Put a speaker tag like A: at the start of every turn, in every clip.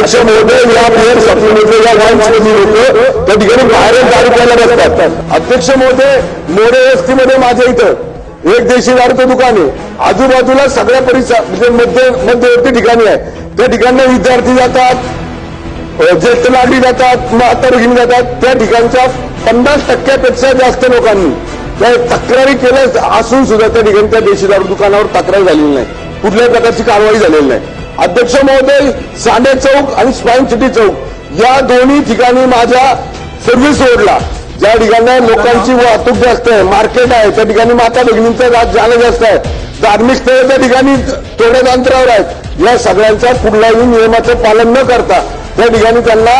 A: अध्यक्ष महोदय या बिअर सप्लिमेंटरी या लोक त्या ठिकाणी बाहेर दारू प्यायला बसतात. अध्यक्ष महोदय मोरे वस्तीमध्ये माझ्या इथं. एक देशी दारूचं दुकान आहे. आजूबाजूला सगळ्या परिसर म्हणजे मध्य मध्यवर्ती ठिकाणी आहे. त्या ठिकाणी विद्यार्थी जातात ज्येष्ठ नागरिक जातात म्हातारे घेऊन जातात. त्या ठिकाणच्या पन्नास टक्क्यापेक्षा जास्त लोकांनी त्या तक्रारी केल्या असून सुद्धा त्या ठिकाणी त्या देशी दारू दुकानावर तक्रार झालेली नाही. कुठल्याही प्रकारची कारवाई झालेली नाही. अध्यक्ष महोदय सांडे चौक आणि स्वाईन सिटी चौक या दोन्ही ठिकाणी माझ्या सर्व्हिस रोडला ज्या ठिकाणी लोकांची वाहतूक जास्त आहे मार्केट आहे त्या ठिकाणी माता भगिनींचं जाणं जास्त आहे धार्मिक स्थळ त्या ठिकाणी थोड्याच अंतरावर आहेत. या सगळ्यांच्या कुठल्याही नियमाचं पालन न करता त्या ठिकाणी त्यांना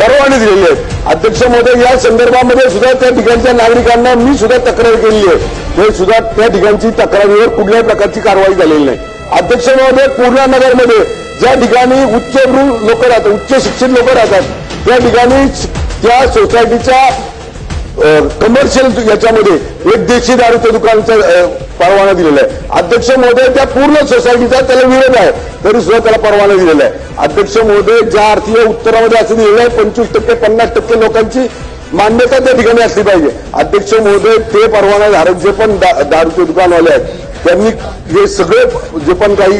A: परवाने दिलेले आहेत अध्यक्ष महोदय या संदर्भामध्ये सुद्धा त्या ठिकाणच्या नागरिकांना मी सुद्धा तक्रार केलेली आहे. हे सुद्धा त्या ठिकाणची तक्रारीवर कुठल्याही प्रकारची कारवाई झालेली नाही. अध्यक्ष महोदय पूर्णा नगरमध्ये ज्या ठिकाणी उच्च लोक राहतात उच्च शिक्षित लोक राहतात त्या ठिकाणी त्या सोसायटीच्या कमर्शियल याच्यामध्ये एक देशी दारूच्या दुकानचा परवाना दिलेला आहे. अध्यक्ष महोदय त्या पूर्ण सोसायटीचा त्याला विरोध आहे तरी सुद्धा त्याला परवाना दिलेला आहे. अध्यक्ष महोदय ज्या अर्थीय उत्तरामध्ये असं दिलेलं आहे पंचवीस टक्के पन्नास टक्के लोकांची मान्यता त्या ठिकाणी असली पाहिजे. अध्यक्ष महोदय ते परवाना धारक जे पण दारूचे दुकानवाले आहेत त्यांनी हे सगळे जे पण काही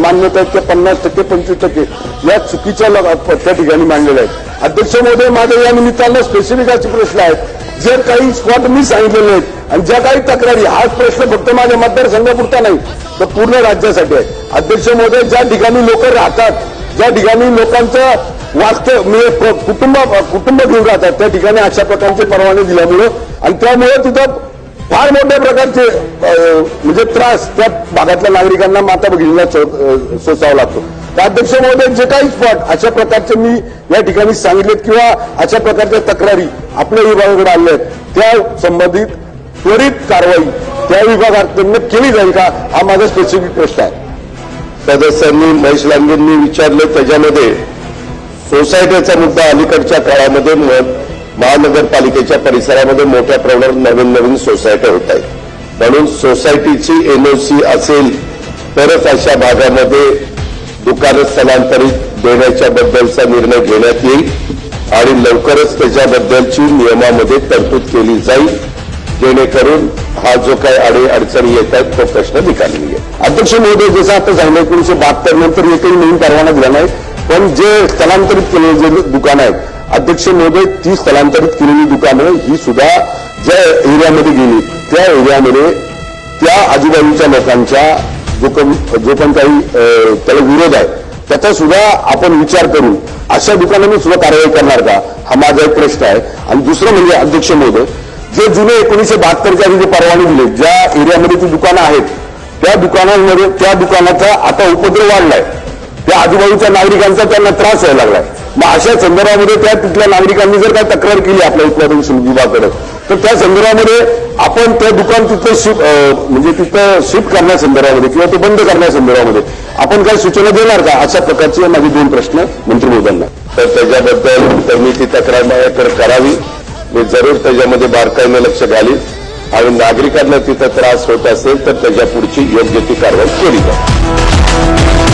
A: मान्यता आहेत त्या पन्नास टक्के पंचवीस टक्के या चुकीच्या त्या ठिकाणी मांडलेल्या आहेत. अध्यक्ष महोदय माझ्या या निमित्तानं स्पेसिफिक असे प्रश्न आहेत. जे काही स्पॉट मी सांगितलेले आहेत आणि ज्या काही तक्रारी हाच प्रश्न फक्त माझ्या मतदारसंघापुरता नाही तर पूर्ण राज्यासाठी आहे. अध्यक्ष महोदय ज्या ठिकाणी लोक राहतात ज्या ठिकाणी लोकांचं वास्तव म्हणजे कुटुंब कुटुंब घेऊन राहतात त्या ठिकाणी अशा प्रकारचे परवाने दिल्यामुळं आणि त्यामुळे तिथं फार मोठ्या प्रकारचे म्हणजे त्रास त्या भागातल्या नागरिकांना माता भगिनीला सोसावा लागतो. तर अध्यक्ष महोदय जे काही स्पॉट अशा प्रकारचे मी या ठिकाणी सांगितलेत किंवा अशा प्रकारच्या तक्रारी आपल्या विभागाकडे आल्या आहेत त्या संबंधित त्वरित कारवाई त्या विभागाकडनं केली जाईल का हा माझा स्पेसिफिक प्रश्न आहे. सदस्यांनी महेश लांगेंनी विचारलं त्याच्यामध्ये सोसायटीचा मुद्दा अलीकडच्या काळामध्ये महानगरपालिकेच्या परिसरामध्ये मोठ्या प्रमाणात नवीन नवीन सोसायट्या होत आहेत. म्हणून सोसायटीची एनओसी असेल तरच अशा भागामध्ये दुकानं स्थलांतरित देण्याच्या बद्दलचा निर्णय घेण्यात येईल आणि लवकरच त्याच्याबद्दलची नियमामध्ये तरतूद केली जाईल. जेणेकरून हा जो काही अडी अडचणी येत आहेत तो प्रश्न निकाली निघेल अध्यक्ष महोदय जसं आता झालं एकोणीशे बहात्तर नंतर एकही नवीन परवाना दिला नाही. पण जे स्थलांतरित केलेले जे दुकानं आहेत अध्यक्ष महोदय ती स्थलांतरित केलेली दुकानं ही सुद्धा ज्या एरियामध्ये गेली त्या एरियामध्ये त्या आजूबाजूच्या लोकांच्या जो पण जो पण काही त्याला विरोध आहे त्याचा सुद्धा आपण विचार करून अशा दुकानांनी सुद्धा कारवाई करणार का? हा माझा एक प्रश्न आहे. आणि दुसरं म्हणजे अध्यक्ष महोदय जे जुने एकोणीसशे बहात्तरच्या आधी जे परवाने दिले ज्या एरियामध्ये ती दुकानं आहेत त्या दुकानांमध्ये त्या दुकानाचा आता उपद्रव वाढलाय. त्या आजूबाजूच्या नागरिकांचा त्यांना त्रास व्हायला लागलाय. मग अशा संदर्भामध्ये त्या तिथल्या नागरिकांनी जर काही तक्रार केली आपल्या उत्पादन शुल्क विभागाकडे तर त्या संदर्भामध्ये आपण त्या दुकान तिथं शिफ्ट म्हणजे तिथं शिफ्ट करण्यासंदर्भामध्ये किंवा ते बंद करण्यासंदर्भामध्ये आपण काही सूचना देणार का? अशा प्रकारचे माझे दोन प्रश्न मंत्री महोदयांना तर त्याच्याबद्दल त्यांनी ती तक्रार माझ्याकडे करावी. मी जरूर त्याच्यामध्ये बारकाईने लक्ष घालीन. आणि नागरिकांना तिथं त्रास होत असेल तर त्याच्या पुढची योग्य ती कारवाई केली जाईल.